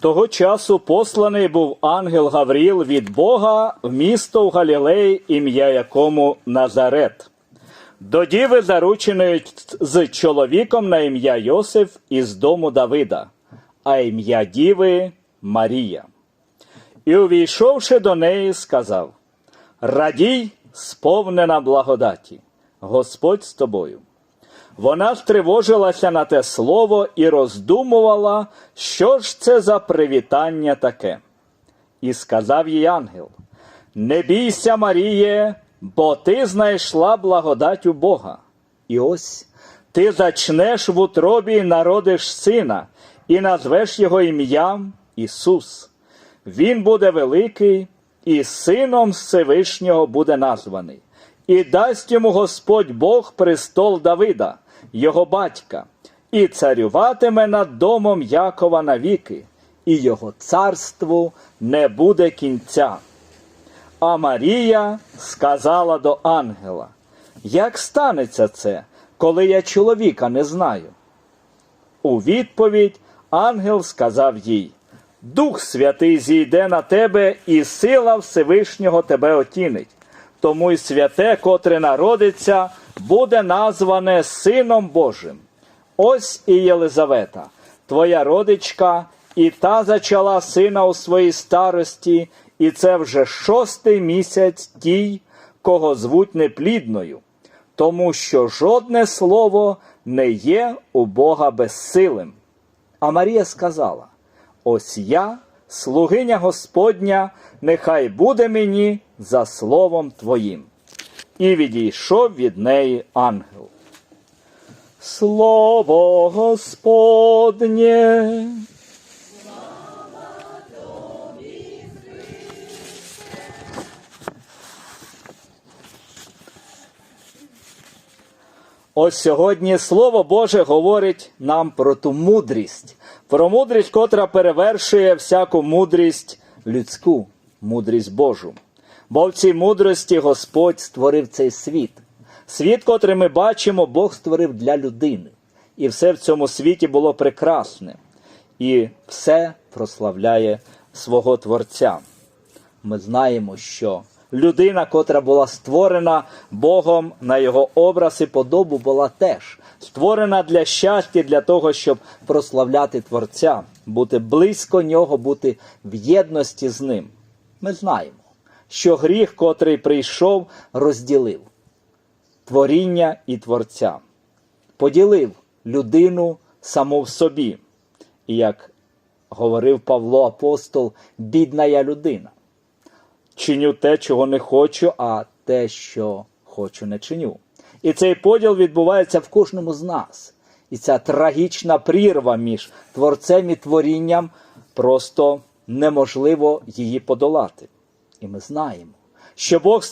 Того часу посланий був ангел Гавріл від Бога в місто в Галілеї, ім'я якому Назарет. До діви зарученої з чоловіком на ім'я Йосиф із дому Давида, а ім'я діви Марія. І, увійшовши до неї, сказав: Радій, сповнена благодаті, Господь з тобою. Вона стривожилася на те слово і роздумувала, що ж це за привітання таке. І сказав їй ангел: Не бійся, Маріє, бо ти знайшла благодать у Бога. І ось ти зачнеш в утробі і народиш сина, і назвеш його ім'ям Ісус. Він буде великий, і сином Всевишнього буде названий. І дасть йому Господь Бог престол Давида, його батька, і царюватиме над домом Якова навіки, і його царству не буде кінця. А Марія сказала до ангела: Як станеться це, коли я чоловіка не знаю? У відповідь ангел сказав їй: Дух Святий зійде на тебе, і сила Всевишнього тебе отінить. Тому й святе, котре народиться, буде назване Сином Божим. Ось і Єлизавета, твоя родичка, і та зачала сина у своїй старості, і це вже шостий місяць тій, кого звуть неплідною, тому що жодне слово не є у Бога безсилим. А Марія сказала: Ось я, слугиня Господня, нехай буде мені за словом Твоїм. І відійшов від неї ангел. Слово Господнє. Ось сьогодні Слово Боже говорить нам про ту мудрість, про мудрість, котра перевершує всяку мудрість людську, мудрість Божу. Бо в цій мудрості Господь створив цей світ. Світ, котрий ми бачимо, Бог створив для людини. І все в цьому світі було прекрасне. І все прославляє свого Творця. Ми знаємо, що людина, котра була створена Богом на його образ і подобу, була теж створена для щастя, для того, щоб прославляти Творця, бути близько нього, бути в єдності з ним. Ми знаємо, що гріх, котрий прийшов, розділив творіння і Творця, поділив людину саму в собі. І як говорив Павло Апостол, бідна я людина. Чиню те, чого не хочу, а те, що хочу, не чиню. І цей поділ відбувається в кожному з нас. І ця трагічна прірва між творцем і творінням просто неможливо її подолати. І ми знаємо, що Бог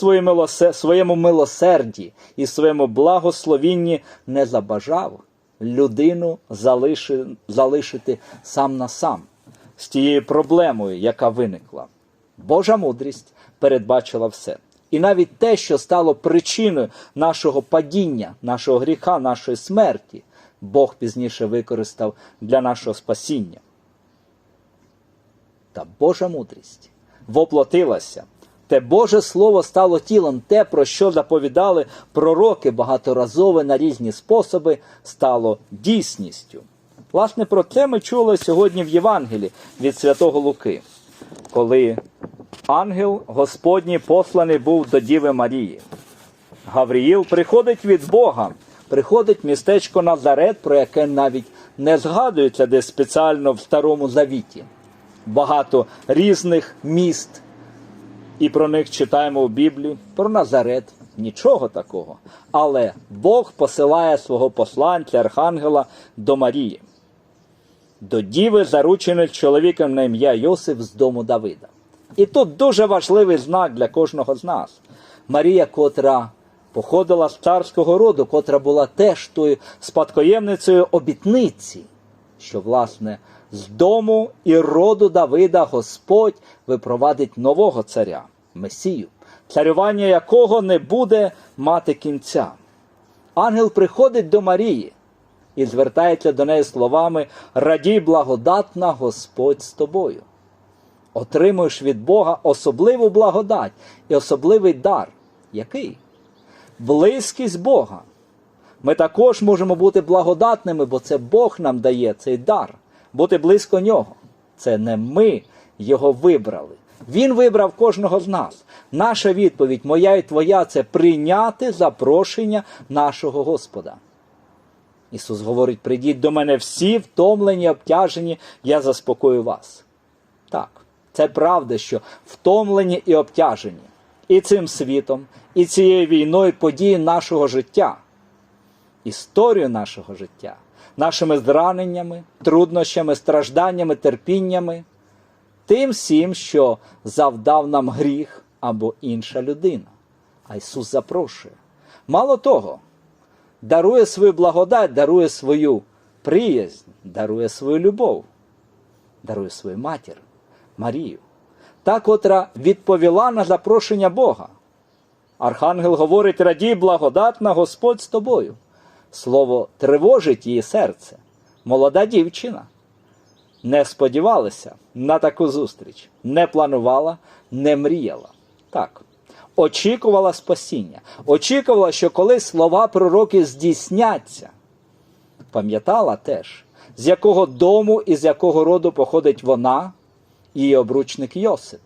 своєму милосерді і своєму благословінні не забажав людину залишити сам на сам з тією проблемою, яка виникла. Божа мудрість передбачила все. І навіть те, що стало причиною нашого падіння, нашого гріха, нашої смерті, Бог пізніше використав для нашого спасіння. Та Божа мудрість воплотилася. Те Боже Слово стало тілом, те, про що заповідали пророки багаторазово на різні способи, стало дійсністю. Власне, про це ми чули сьогодні в Євангелії від Святого Луки, коли ангел Господній посланий був до Діви Марії. Гавріїл приходить від Бога, приходить містечко Назарет, про яке навіть не згадується десь спеціально в Старому Завіті. Багато різних міст, і про них читаємо в Біблії. Про Назарет нічого такого. Але Бог посилає свого посланця, архангела до Марії, до діви, заручених чоловіком на ім'я Йосиф з дому Давида. І тут дуже важливий знак для кожного з нас. Марія, котра походила з царського роду, котра була теж тою спадкоємницею обітниці, що, власне, з дому і роду Давида Господь випровадить нового царя, Месію, царювання якого не буде мати кінця. Ангел приходить до Марії і звертається до неї словами Радій благодатна Господь з тобою. Отримуєш від Бога особливу благодать і особливий дар. Який? Близькість Бога. Ми також можемо бути благодатними, бо це Бог нам дає цей дар, бути близько нього. Це не ми його вибрали. Він вибрав кожного з нас. Наша відповідь, моя і твоя, це прийняти запрошення нашого Господа. Ісус говорить: прийдіть до мене всі втомлені, обтяжені, я заспокою вас. Так, це правда, що втомлені і обтяжені і цим світом, і цією війною події нашого життя, історію нашого життя, нашими зраненнями, труднощами, стражданнями, терпіннями, тим всім, що завдав нам гріх або інша людина. А Ісус запрошує. Мало того, дарує свою благодать, дарує свою приязнь, дарує свою любов, дарує свою матір Марію, та, котра відповіла на запрошення Бога. Архангел говорить: радій, благодатна Господь з тобою. Слово тривожить її серце. Молода дівчина. Не сподівалася на таку зустріч, не планувала, не мріяла. Так, очікувала спасіння, очікувала, що коли слова пророки здійсняться. Пам'ятала теж, з якого дому і з якого роду походить вона її обручник Йосип.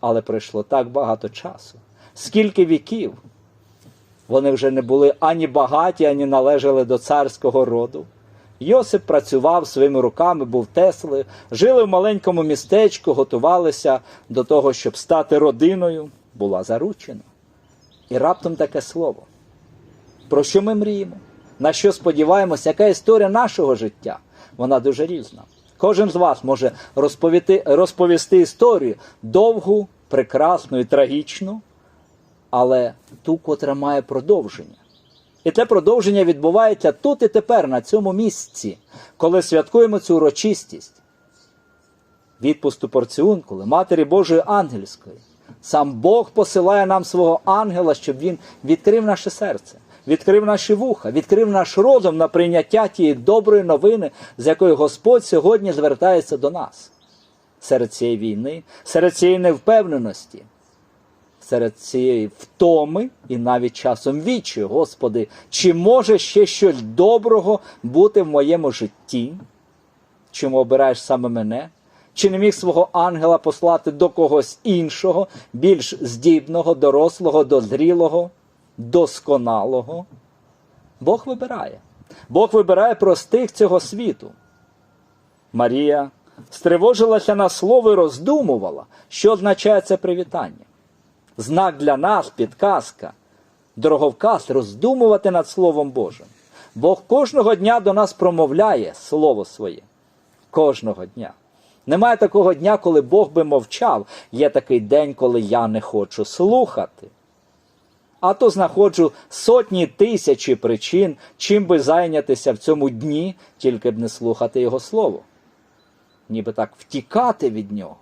Але пройшло так багато часу. Скільки віків вони вже не були ані багаті, ані належали до царського роду. Йосип працював своїми руками, був Теслею, жили в маленькому містечку, готувалися до того, щоб стати родиною, була заручена. І раптом таке слово. Про що ми мріємо? На що сподіваємося, яка історія нашого життя? Вона дуже різна. Кожен з вас може розповісти, розповісти історію довгу, прекрасну і трагічну, але ту, котра має продовження. І те продовження відбувається тут і тепер, на цьому місці, коли святкуємо цю урочистість. Відпусту порціункули, Матері Божої Ангельської. Сам Бог посилає нам свого ангела, щоб він відкрив наше серце, відкрив наші вуха, відкрив наш розум на прийняття тієї доброї новини, з якою Господь сьогодні звертається до нас. Серед цієї війни, серед цієї невпевненості, серед цієї втоми і навіть часом вічі, Господи, чи може ще щось доброго бути в моєму житті? Чому обираєш саме мене? Чи не міг свого ангела послати до когось іншого, більш здібного, дорослого, дозрілого, досконалого? Бог вибирає. Бог вибирає простих цього світу. Марія стривожилася на слово і роздумувала, що означає це привітання. Знак для нас, підказка, дороговказ роздумувати над Словом Божим. Бог кожного дня до нас промовляє Слово своє. Кожного дня. Немає такого дня, коли Бог би мовчав. Є такий день, коли я не хочу слухати. А то знаходжу сотні тисячі причин, чим би зайнятися в цьому дні, тільки б не слухати Його Слово. Ніби так втікати від нього.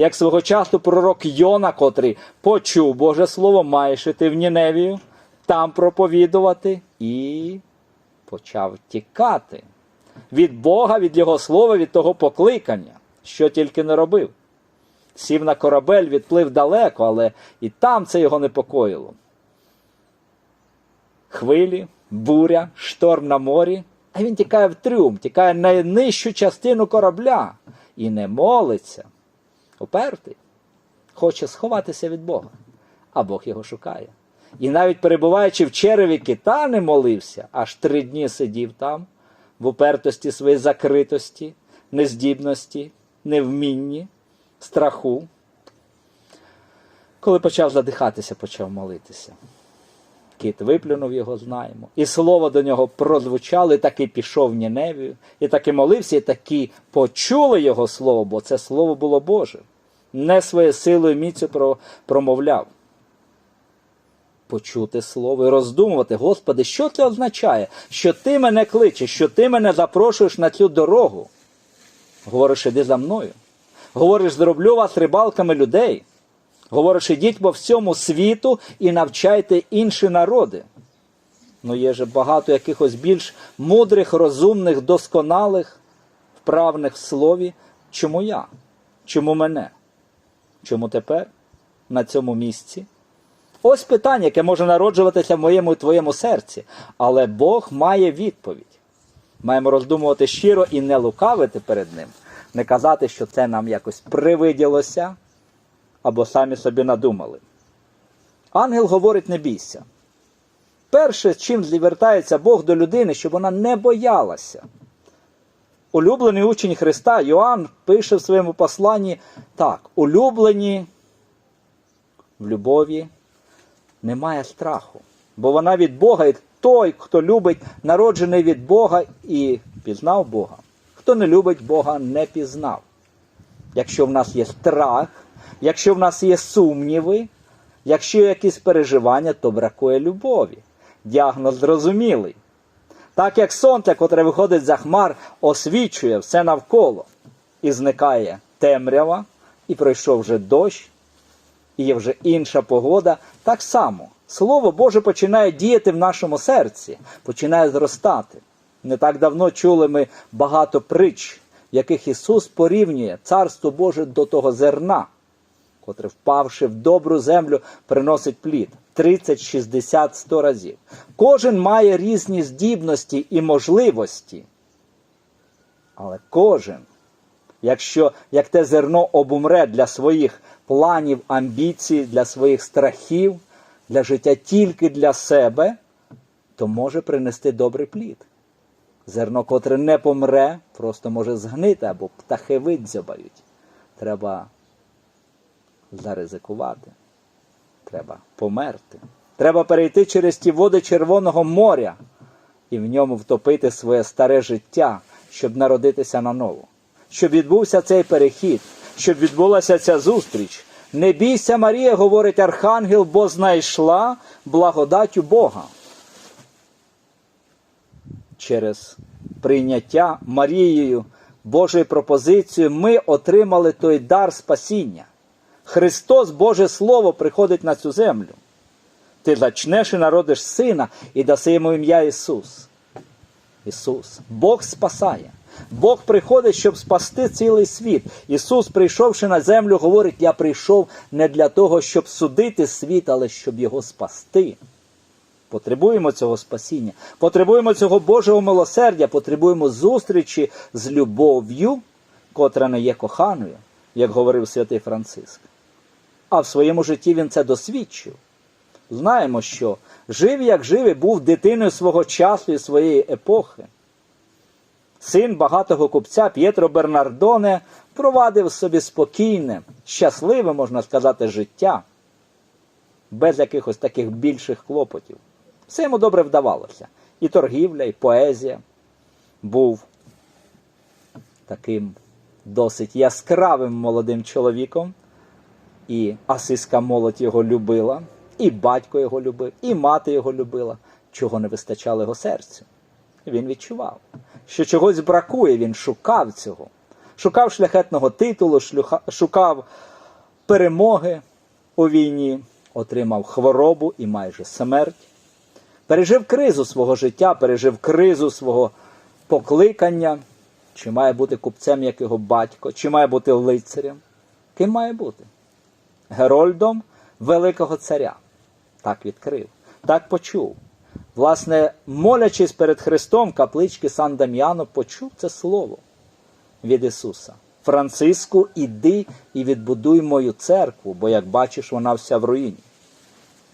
Як свого часу пророк Йона, котрий почув Боже Слово, маєш іти в Ніневію, там проповідувати і почав тікати від Бога, від Його слова, від того покликання, що тільки не робив. Сів на корабель, відплив далеко, але і там це його непокоїло. Хвилі, буря, шторм на морі, а він тікає в трюм, тікає на найнижчу частину корабля і не молиться. Упертий, хоче сховатися від Бога, а Бог його шукає. І навіть перебуваючи в череві кита, не молився, аж три дні сидів там, в упертості своєї закритості, нездібності, невмінні, страху. Коли почав задихатися, почав молитися. Кит виплюнув його, знаємо. І слово до нього прозвучало, і таки пішов в Ніневію, і таки молився, і таки почули його слово, бо це слово було Боже. Не своєю силою міцю про- промовляв. Почути слово і роздумувати, Господи, що це означає? Що ти мене кличеш, що ти мене запрошуєш на цю дорогу. Говориш, іди за мною. Говориш, зроблю вас рибалками людей. Говориш, ідіть по всьому світу і навчайте інші народи. Ну є же багато якихось більш мудрих, розумних, досконалих, вправних в слові. Чому я? Чому мене? Чому тепер на цьому місці? Ось питання, яке може народжуватися в моєму і твоєму серці, але Бог має відповідь. Маємо роздумувати щиро і не лукавити перед ним, не казати, що це нам якось привиділося або самі собі надумали. Ангел говорить: не бійся. Перше, чим звертається Бог до людини, щоб вона не боялася. Улюблений учень Христа Йоанн пише в своєму посланні так: улюблені в любові немає страху, бо вона від Бога, і той, хто любить, народжений від Бога і пізнав Бога. Хто не любить Бога, не пізнав. Якщо в нас є страх, якщо в нас є сумніви, якщо є якісь переживання, то бракує любові. Діагноз зрозумілий. Так як сонце, котре виходить за хмар, освічує все навколо, і зникає темрява, і пройшов вже дощ, і є вже інша погода, так само Слово Боже починає діяти в нашому серці, починає зростати. Не так давно чули ми багато притч, в яких Ісус порівнює Царство Боже до того зерна, котре, впавши в добру землю, приносить плід 30, 60, 100 разів. Кожен має різні здібності і можливості. Але кожен, якщо як те зерно обумре для своїх планів, амбіцій, для своїх страхів, для життя тільки для себе, то може принести добрий плід. Зерно, котре не помре, просто може згнити або птахи видзьобають. Треба заризикувати. Треба померти. Треба перейти через ті води Червоного моря і в ньому втопити своє старе життя, щоб народитися наново. Щоб відбувся цей перехід, щоб відбулася ця зустріч. Не бійся, Марія, говорить Архангел, бо знайшла благодать у Бога. Через прийняття Марією Божої пропозиції ми отримали той дар спасіння. Христос, Боже Слово, приходить на цю землю. Ти зачнеш і народиш сина і даси йому ім'я Ісус. Ісус. Бог спасає. Бог приходить, щоб спасти цілий світ. Ісус, прийшовши на землю, говорить: Я прийшов не для того, щоб судити світ, але щоб його спасти. Потребуємо цього спасіння, потребуємо цього Божого милосердя, потребуємо зустрічі з любов'ю, котра не є коханою, як говорив святий Франциск. А в своєму житті він це досвідчив. Знаємо, що жив, як жив, і був дитиною свого часу і своєї епохи. Син багатого купця П'єтро Бернардоне провадив собі спокійне, щасливе, можна сказати, життя, без якихось таких більших клопотів. Все йому добре вдавалося. І торгівля, і поезія. Був таким досить яскравим молодим чоловіком, і асиська молодь його любила, і батько його любив, і мати його любила, чого не вистачало його серцю. Він відчував, що чогось бракує, він шукав цього. Шукав шляхетного титулу, шукав перемоги у війні, отримав хворобу і майже смерть. Пережив кризу свого життя, пережив кризу свого покликання. Чи має бути купцем, як його батько, чи має бути лицарем? Ким має бути? Герольдом Великого Царя. Так відкрив, так почув. Власне, молячись перед Христом, каплички Сан Дам'яно почув це слово від Ісуса. Франциску, іди і відбудуй мою церкву, бо, як бачиш, вона вся в руїні.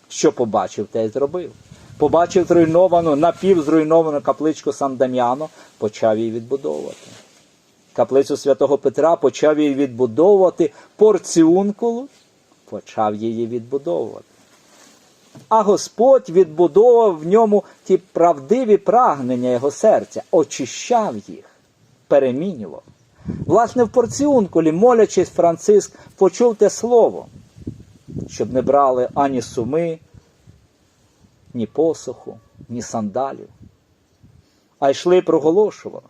Що побачив, те й зробив. Побачив зруйновану, напівзруйновану капличку Сан Дам'яно, почав її відбудовувати. Каплицю святого Петра почав її відбудовувати, порціункулу почав її відбудовувати. А Господь відбудовував в ньому ті правдиві прагнення його серця, очищав їх, перемінював. Власне, в порціункулі, молячись, Франциск почув те слово, щоб не брали ані суми, ні посоху, ні сандалів, а йшли проголошували.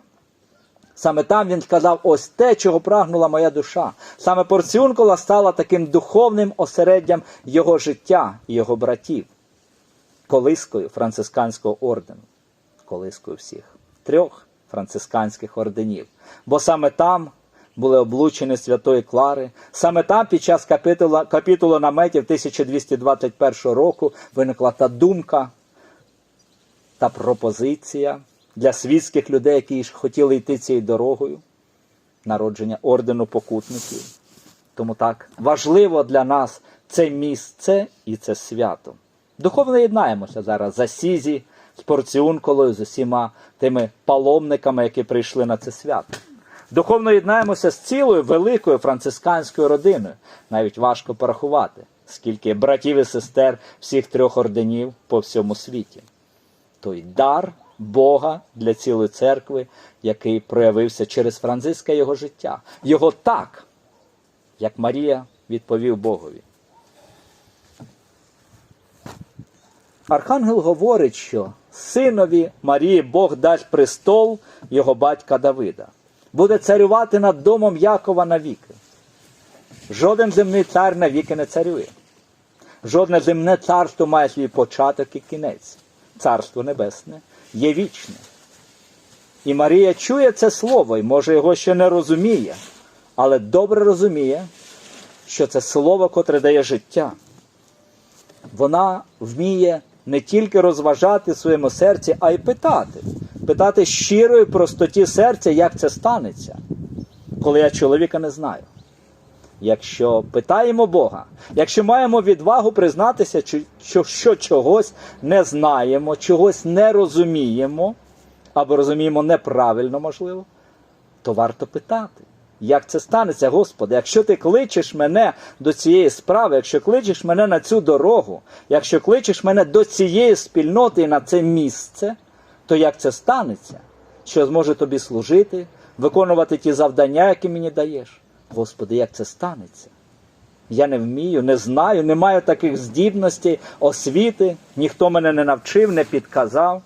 Саме там він сказав: ось те, чого прагнула моя душа. Саме порціункула стала таким духовним осереддям його життя і його братів. колискою францисканського ордену, колискою всіх трьох францисканських орденів. Бо саме там були облучені Святої Клари, саме там під час капітула, капітулу наметів 1221 року виникла та думка, та пропозиція для світських людей, які хотіли йти цією дорогою, народження ордену покутників. Тому так важливо для нас це місце і це свято. Духовно єднаємося зараз за Сізі, з Порціунколою, з усіма тими паломниками, які прийшли на це свято. Духовно єднаємося з цілою великою францисканською родиною. Навіть важко порахувати, скільки братів і сестер всіх трьох орденів по всьому світі. Той дар Бога для цілої церкви, який проявився через Франциска його життя. Його так, як Марія відповів Богові. Архангел говорить, що синові Марії Бог дасть престол його батька Давида. Буде царювати над домом Якова навіки. Жоден земний цар навіки не царює. Жодне земне царство має свій початок і кінець. Царство небесне є вічне. І Марія чує це слово, і може його ще не розуміє, але добре розуміє, що це слово, котре дає життя. Вона вміє не тільки розважати в своєму серці, а й питати. Питати щирої простоті серця, як це станеться, коли я чоловіка не знаю. Якщо питаємо Бога, якщо маємо відвагу признатися, що, чогось не знаємо, чогось не розуміємо, або розуміємо неправильно, можливо, то варто питати. Як це станеться, Господи, якщо ти кличеш мене до цієї справи, якщо кличеш мене на цю дорогу, якщо кличеш мене до цієї спільноти і на це місце, то як це станеться? Що я зможу тобі служити, виконувати ті завдання, які мені даєш? Господи, як це станеться? Я не вмію, не знаю, не маю таких здібностей, освіти, ніхто мене не навчив, не підказав.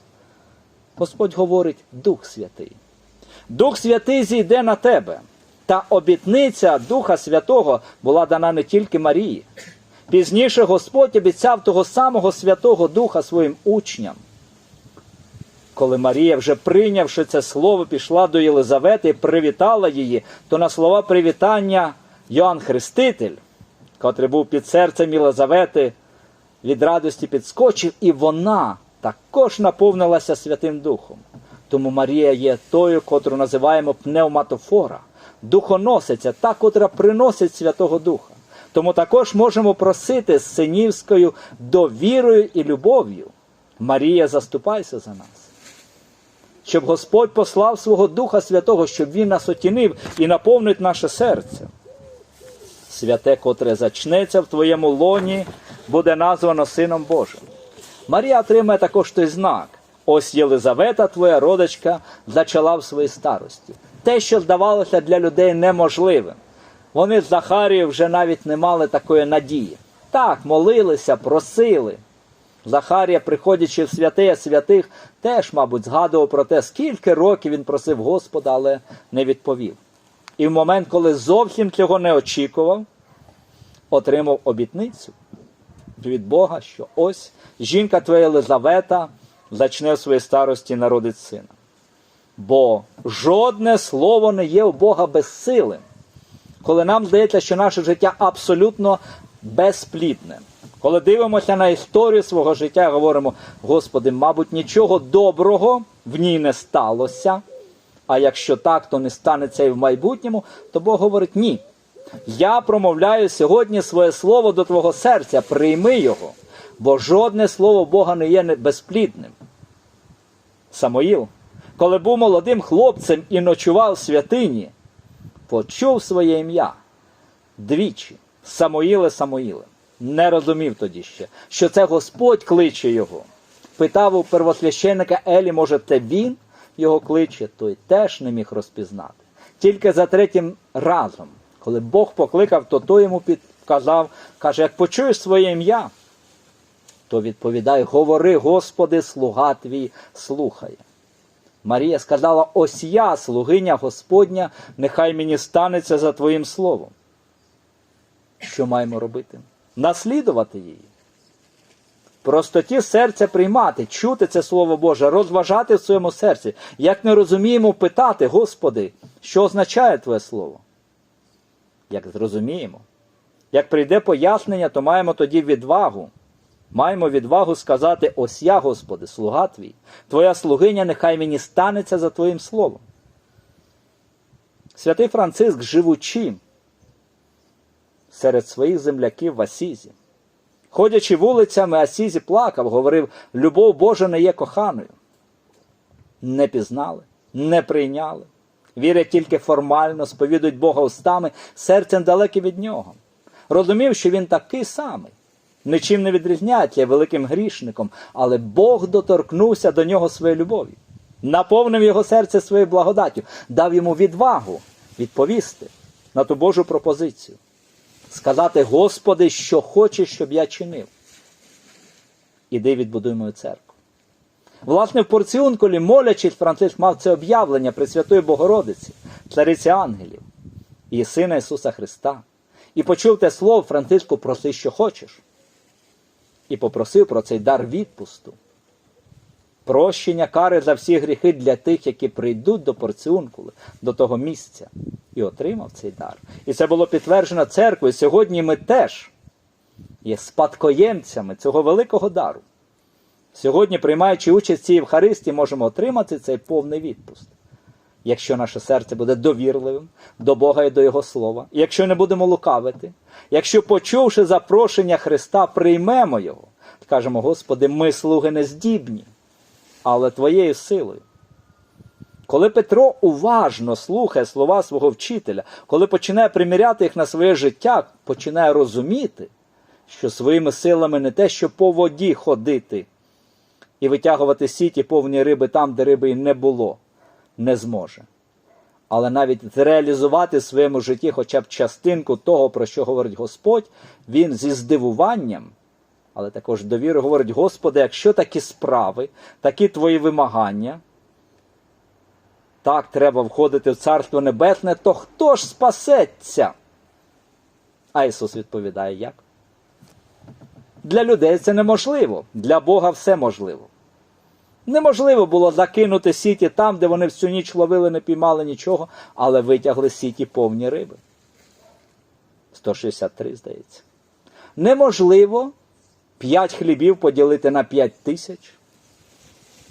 Господь говорить Дух Святий. Дух Святий зійде на тебе. Та обітниця Духа Святого була дана не тільки Марії. Пізніше Господь обіцяв того самого Святого Духа своїм учням. Коли Марія, вже прийнявши це слово, пішла до Єлизавети і привітала її, то на слова привітання Йоанн Хреститель, котрий був під серцем Єлизавети, від радості підскочив, і вона також наповнилася Святим Духом. Тому Марія є тою, котру називаємо пневматофора, духоносиця, та, котра приносить Святого Духа. Тому також можемо просити з синівською довірою і любов'ю. Марія, заступайся за нас. Щоб Господь послав свого Духа Святого, щоб Він нас отінив і наповнить наше серце. Святе, котре зачнеться в твоєму лоні, буде названо Сином Божим. Марія отримає також той знак. Ось Єлизавета, твоя родичка, зачала в своїй старості. Те, що здавалося для людей неможливим. Вони з Захарією вже навіть не мали такої надії. Так, молилися, просили. Захарія, приходячи в святеє святих, теж, мабуть, згадував про те, скільки років він просив Господа, але не відповів. І в момент, коли зовсім цього не очікував, отримав обітницю від Бога, що ось жінка твоя Єлизавета зачне в своїй старості народить сина. Бо жодне слово не є у Бога безсилим. Коли нам здається, що наше життя абсолютно безплідне. Коли дивимося на історію свого життя говоримо, Господи, мабуть, нічого доброго в ній не сталося, а якщо так, то не станеться і в майбутньому, то Бог говорить ні. Я промовляю сьогодні своє слово до твого серця, прийми його, бо жодне слово Бога не є безплідним. Самоїл, коли був молодим хлопцем і ночував в святині, почув своє ім'я двічі, Самоїле, Самоїле. Не розумів тоді ще, що це Господь кличе його. Питав у первосвященника Елі, може, це він його кличе, той теж не міг розпізнати. Тільки за третім разом, коли Бог покликав, то той йому підказав, каже, як почуєш своє ім'я, то відповідай, говори, Господи, слуга твій слухає. Марія сказала: ось я, слугиня Господня, нехай мені станеться за Твоїм словом. Що маємо робити? Наслідувати її. простоті серця приймати, чути це Слово Боже, розважати в своєму серці. Як не розуміємо, питати, Господи, що означає Твоє Слово? Як зрозуміємо. Як прийде пояснення, то маємо тоді відвагу. Маємо відвагу сказати: ось я, Господи, слуга Твій, Твоя слугиня, нехай мені станеться за Твоїм словом. Святий Франциск, живучи серед своїх земляків в Асізі, ходячи вулицями Асізі, плакав, говорив: любов Божа не є коханою. Не пізнали, не прийняли, вірять тільки формально, сповідують Бога устами, серцем далеке від нього. Розумів, що він такий самий, нічим не відрізняється, великим грішником, але Бог доторкнувся до нього своєю любов'ю, наповнив його серце своєю благодаттю, дав йому відвагу відповісти на ту Божу пропозицію, сказати, Господи, що хочеш, щоб я чинив. Іди відбудуй мою церкву. Власне, в порціункулі, молячись, Франциск мав це об'явлення Пресвятої Богородиці, цариці ангелів і Сина Ісуса Христа. І почув те слово Франциску проси, що хочеш. І попросив про цей дар відпусту. Прощення кари за всі гріхи для тих, які прийдуть до порціункули, до того місця, і отримав цей дар. І це було підтверджено церквою. Сьогодні ми теж є спадкоємцями цього великого дару. Сьогодні, приймаючи участь в цій Євхаристії, можемо отримати цей повний відпуст. Якщо наше серце буде довірливим до Бога і до Його Слова, якщо не будемо лукавити, якщо, почувши запрошення Христа, приймемо Його, скажемо, Господи, ми слуги не здібні, але Твоєю силою. Коли Петро уважно слухає слова свого вчителя, коли починає приміряти їх на своє життя, починає розуміти, що своїми силами не те, що по воді ходити і витягувати сіті повні риби там, де риби й не було, не зможе. Але навіть зреалізувати в своєму житті хоча б частинку того, про що говорить Господь, він зі здивуванням, але також довірою говорить: Господи, якщо такі справи, такі твої вимагання, так треба входити в Царство Небесне, то хто ж спасеться? А Ісус відповідає, як? Для людей це неможливо, для Бога все можливо. Неможливо було закинути сіті там, де вони всю ніч ловили, не піймали нічого, але витягли сіті повні риби. 163, здається. Неможливо 5 хлібів поділити на 5 тисяч.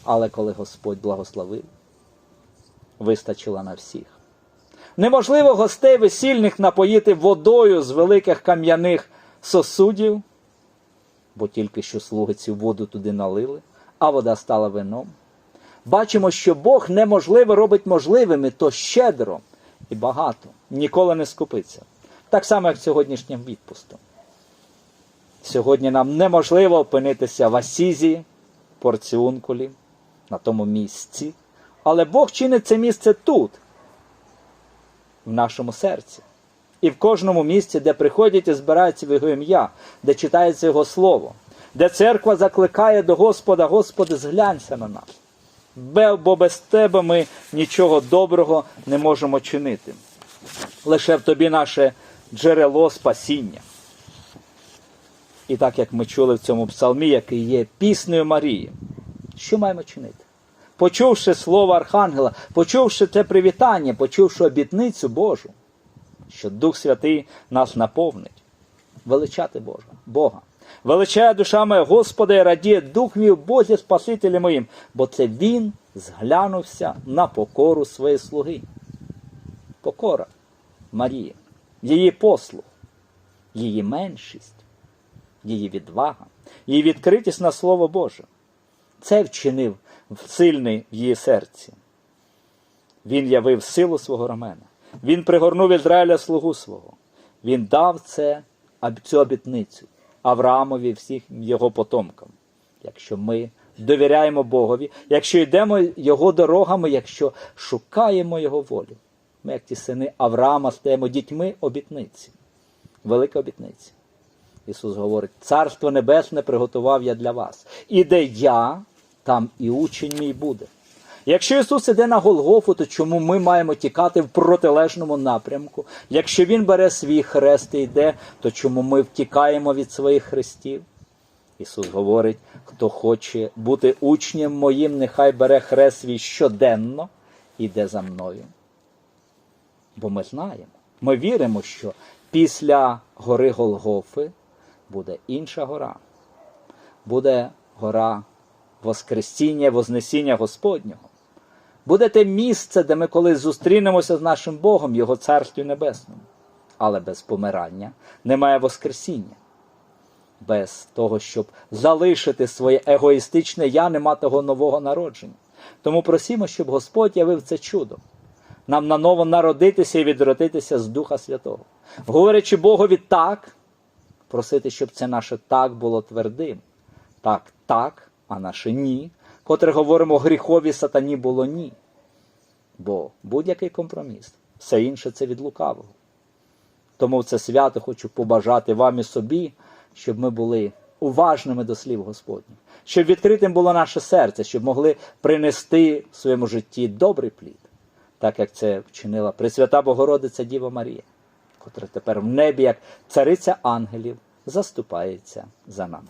Але коли Господь благословив, вистачило на всіх. Неможливо гостей весільних напоїти водою з великих кам'яних сосудів, бо тільки що слуги цю воду туди налили, а вода стала вином. Бачимо, що Бог неможливе робить можливими, то щедро і багато, ніколи не скупиться. Так само, як сьогоднішнім відпустом. Сьогодні нам неможливо опинитися в Асізі, Порціункулі, на тому місці, але Бог чинить це місце тут, в нашому серці. І в кожному місці, де приходять і збираються в Його ім'я, де читається Його Слово, де церква закликає до Господа, Господи, зглянься на нас. Бо без Тебе ми нічого доброго не можемо чинити. Лише в тобі наше джерело спасіння. І так як ми чули в цьому псалмі, який є піснею Марії, що маємо чинити? Почувши слово Архангела, почувши те привітання, почувши обітницю Божу, що Дух Святий нас наповнить, величати Божа, Бога. Величає душа моя Господа і радіє Дух мій Бозі Спасителі моїм, бо це Він зглянувся на покору своєї слуги. Покора Марії, її послуг, її меншість, її відвага, її відкритість на Слово Боже. Це вчинив сильний в її серці. Він явив силу свого рамена. Він пригорнув Ізраїля слугу свого. Він дав це, цю обітницю Авраамові і всіх його потомкам. Якщо ми довіряємо Богові, якщо йдемо Його дорогами, якщо шукаємо Його волю, ми, як ті сини Авраама, стаємо дітьми обітниці, велика обітниця. Ісус говорить: Царство Небесне приготував я для вас. І де я, там і учень мій буде. Якщо Ісус іде на Голгофу, то чому ми маємо тікати в протилежному напрямку? Якщо Він бере свій хрест і йде, то чому ми втікаємо від своїх хрестів? Ісус говорить, хто хоче бути учнем моїм, нехай бере хрест свій щоденно і йде за мною. Бо ми знаємо, ми віримо, що після гори Голгофи буде інша гора. Буде гора Воскресіння, Вознесіння Господнього. Буде те місце, де ми колись зустрінемося з нашим Богом, Його Царстві Небесному. Але без помирання немає Воскресіння. Без того, щоб залишити своє егоїстичне я, нема того нового народження. Тому просімо, щоб Господь явив це чудо. Нам наново народитися і відродитися з Духа Святого. Говорячи Богові так, просити, щоб це наше так було твердим. Так, так, а наше ні, котре говоримо гріхові сатані було ні. Бо будь-який компроміс, все інше це від лукавого. Тому в це свято хочу побажати вам і собі, щоб ми були уважними до слів Господніх, щоб відкритим було наше серце, щоб могли принести в своєму житті добрий плід, так як це вчинила Пресвята Богородиця Діва Марія, котра тепер в небі, як цариця ангелів, заступається за нами.